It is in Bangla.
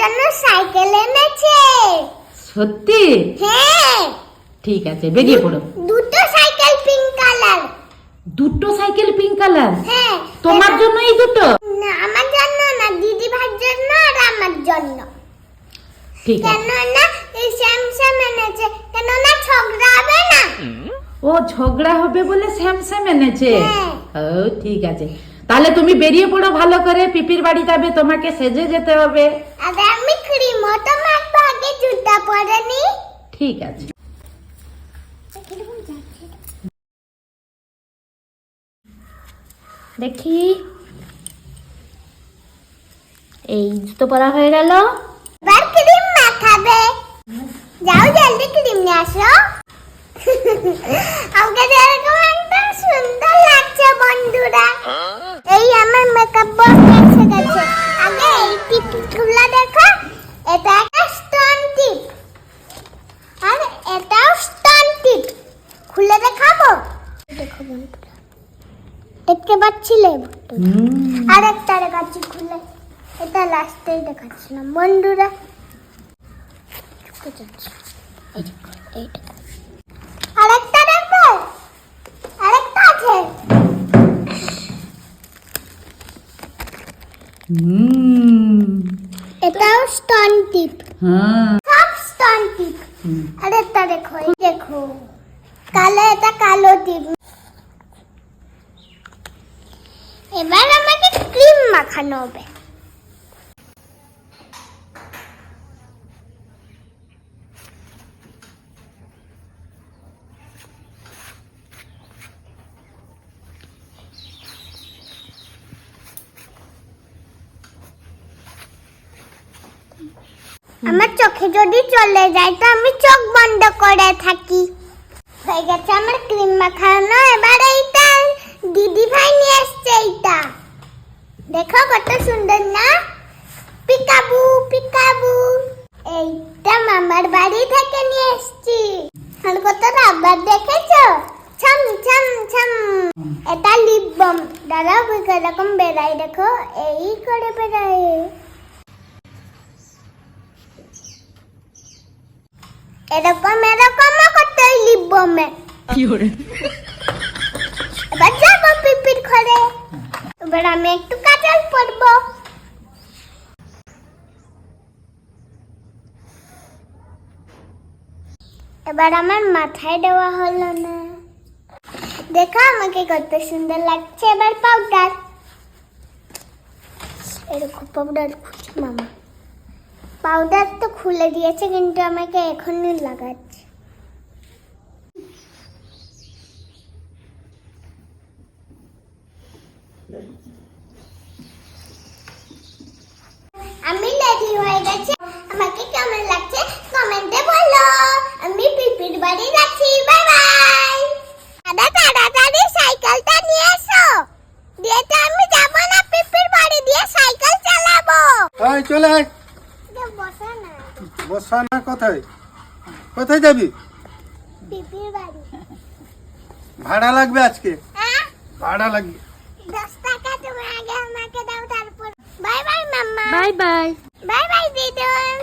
জন্য সাইকেল এনেছে। সত্যি? হ্যাঁ। ঠিক আছে বেরিয়ে পড়ো। দুটো সাইকেল পিঙ্ক কালার। দুটো সাইকেল পিঙ্ক কালার? হ্যাঁ। তোমার জন্য এই দুটো? না আমার জন্য না দিদি ভাইয়ের জন্য আর আমার জন্য। ঠিক আছে। কেন না এই স্যামসাং এনেছে কেন না ঝগড়া হবে না। ও ঝগড়া হবে বলে স্যামসাং এনেছে? হ্যাঁ। ও ঠিক আছে। তাহলে তুমি বেরিয়ে পড়ো ভালো করে পিপির বাড়ি যাবে তোমাকে সেজে যেতে হবে। আর আমি ক্রিমও তো মাখবো আগে জুতা পরে নি ঠিক আছে। দেখি। এই জুতো পরা হয়ে গেল। এবার ক্রিম মাখাবে। যাও জলদি ক্রিম নিয়ে আসো। আমাকে লাগছে বন্ধুরা এই আমার মেকআপ বক্স এসে গেছে। আগে এই টিপগুলো দেখো এটা একটা স্টোন টিপ আর এটাও স্টোন টিপ খুলে দেখাবো? দেখো বন্ধুরা দেখতে পাচ্ছিলে হুম, আরেকটা দেখাচ্ছি খুলে। এটা লাস্টেই দেখাচ্ছিলাম। বন্ধুরা চুপে হুম, এটাও স্টোন টিপ হ্যাঁ। সব স্টোন টিপ আর এটা দেখো দেখো। কালো এটা কালো টিপ এবার আমাকে ক্রিম মাখানো হবে। আমার চোখে যদি চলে যায় তো আমি চোখ বন্ধ করে থাকি। হয়ে গেছে আমার ক্রিম মাখানো, এবার এইটা দিদি ভাই নিয়ে এসছে এইটা। দেখো কত সুন্দর না? Peekaboo peekaboo. এইটা মামার বাড়ি থেকে নিয়ে এসছি। আর কত রাবার দেখেছ? ছাম ছাম ছাম। এটা লিপ বাম দাঁড়াও এরকম বেড়াই দেখো, এই করে বেড়ায়। এরকম এরকম করতে লিপ বামে এবার যাব পিপির ঘরে। এবার আমি একটু কাজল পরবো। এবার আমার মাথায় দেওয়া হলো না। দেখো আমাকে কত সুন্দর লাগছে এবার পাউডার এরকম পাউডার খুঁজি মামা। পাউডার তো খুলে দিয়েছে, কিন্তু আমাকে এখনই লাগাচ্ছে। আমি রেডি হয়ে গেছি। আমাকে কেমন লাগছে কমেন্টে বলো। আমি পিপির বাড়ি যাচ্ছি। বাই বাই দাদা, তাড়াতাড়ি সাইকেলটা নিয়ে এসো। দিয়ে আমি যাব না, পিপির বাড়ি দিয়ে সাইকেল চালাবো। চলে আয়। বসা না কোথায়? কোথায় যাবি? ভাড়া লাগবে আজকে? হ্যাঁ? ভাড়া লাগবে। দশ টাকা তুমি আগে আমাকে দাও তারপর bye bye mamma. Bye bye. Bye bye দিদুন